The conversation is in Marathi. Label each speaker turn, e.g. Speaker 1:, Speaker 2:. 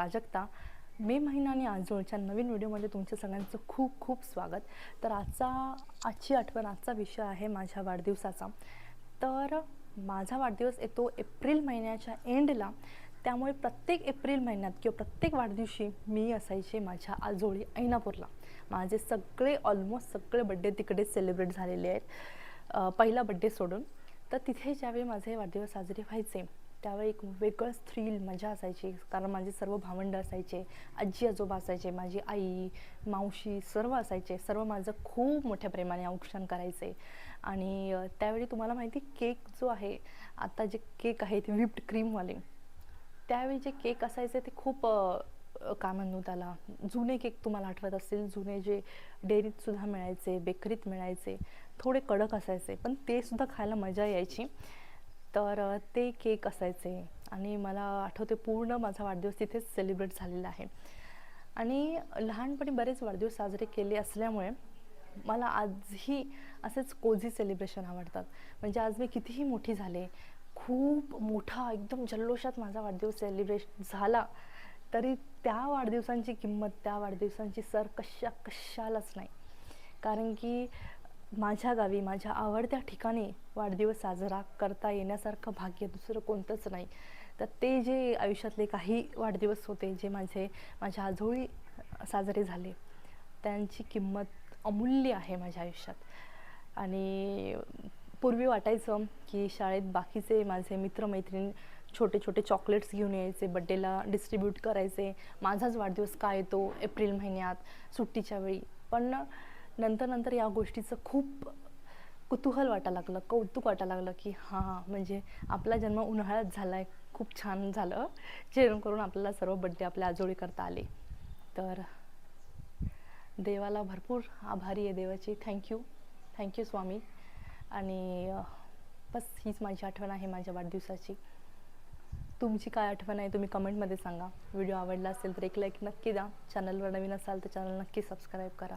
Speaker 1: प्राजक्ता मे महिना आणि आजोळच्या नवीन व्हिडिओमध्ये तुमच्या सगळ्यांचं खूप खूप स्वागत. तर आजचा आजची आठवण आजचा विषय आहे माझ्या वाढदिवसाचा. तर माझा वाढदिवस येतो एप्रिल महिन्याच्या एंडला. त्यामुळे प्रत्येक एप्रिल महिन्यात किंवा प्रत्येक वाढदिवशी मी असायचे माझ्या आजोळी ऐनापूरला. माझे सगळे ऑलमोस्ट सगळे बड्डे तिकडे सेलिब्रेट झालेले आहेत. पहिला बड्डे सोडून. तर तिथे ज्यावेळी माझे वाढदिवस साजरे व्हायचे त्यावेळी एक वेगळंच थ्रिल मजा असायची. कारण माझे सर्व भावंड असायचे आजी आजोबा असायचे माझी आई मावशी सर्व असायचे. सर्व माझं खूप मोठ्या प्रेमाने औक्षण करायचे. आणि त्यावेळी तुम्हाला माहिती केक जो आहे आता जे केक आहे ते व्हिप्ड क्रीमवाले त्यावेळी जे केक असायचे ते खूप काय म्हणू त्याला जुने केक तुम्हाला आठवत असतील. जुने जे डेअरीतसुद्धा मिळायचे बेकरीत मिळायचे थोडे कडक असायचे. पण ते सुद्धा खायला मजा यायची. तर ते केक असायचे आणि मला आठवते पूर्ण माझा वाढदिवस तिथेच सेलिब्रेट झालेला आहे. आणि लहानपणी बरेच वाढदिवस साजरे केले असल्यामुळे मला आजही असेच कोझी सेलिब्रेशन आवडतात. म्हणजे आज मी कितीही मोठी झाले खूप मोठा एकदम जल्लोषात माझा वाढदिवस सेलिब्रेट झाला तरी त्या वाढदिवसांची किंमत त्या वाढदिवसांची सर कशा कशालाच नाही. कारण की माझ्या गावी माझ्या आवडत्या ठिकाणी वाढदिवस साजरा करता येण्यासारखं भाग्य दुसरं कोणतंच नाही. तर ते जे आयुष्यातले काही वाढदिवस होते जे माझे माझ्या आजोळी साजरे झाले त्यांची किंमत अमूल्य आहे माझ्या आयुष्यात. आणि पूर्वी वाटायचं की शाळेत बाकीचे माझे मित्रमैत्रीण छोटे छोटे चॉकलेट्स घेऊन यायचे बड्डेला डिस्ट्रीब्यूट करायचे माझाच वाढदिवस का येतो एप्रिल महिन्यात सुट्टीच्या वेळी. पण नंतर नंतर या गोष्टीचं खूप कुतूहल वाटायला लागलं कौतुक वाटायला लागलं की हां म्हणजे आपला जन्म उन्हाळ्यात झाला आहे खूप छान झालं जेणेकरून आपल्याला सर्व बड्डे आपल्या आजोळी करता आले. तर देवाला भरपूर आभारी आहे देवाची. Thank you thank you Swami. आणि बस हीच माझी आठवण आहे माझ्या वाढदिवसाची. तुमची काय आठवण आहे तुम्ही कमेंटमध्ये सांगा. व्हिडिओ आवडला असेल तर एक लाईक नक्की द्या. चॅनलवर नवीन असाल तर चॅनल नक्की सबस्क्राईब करा.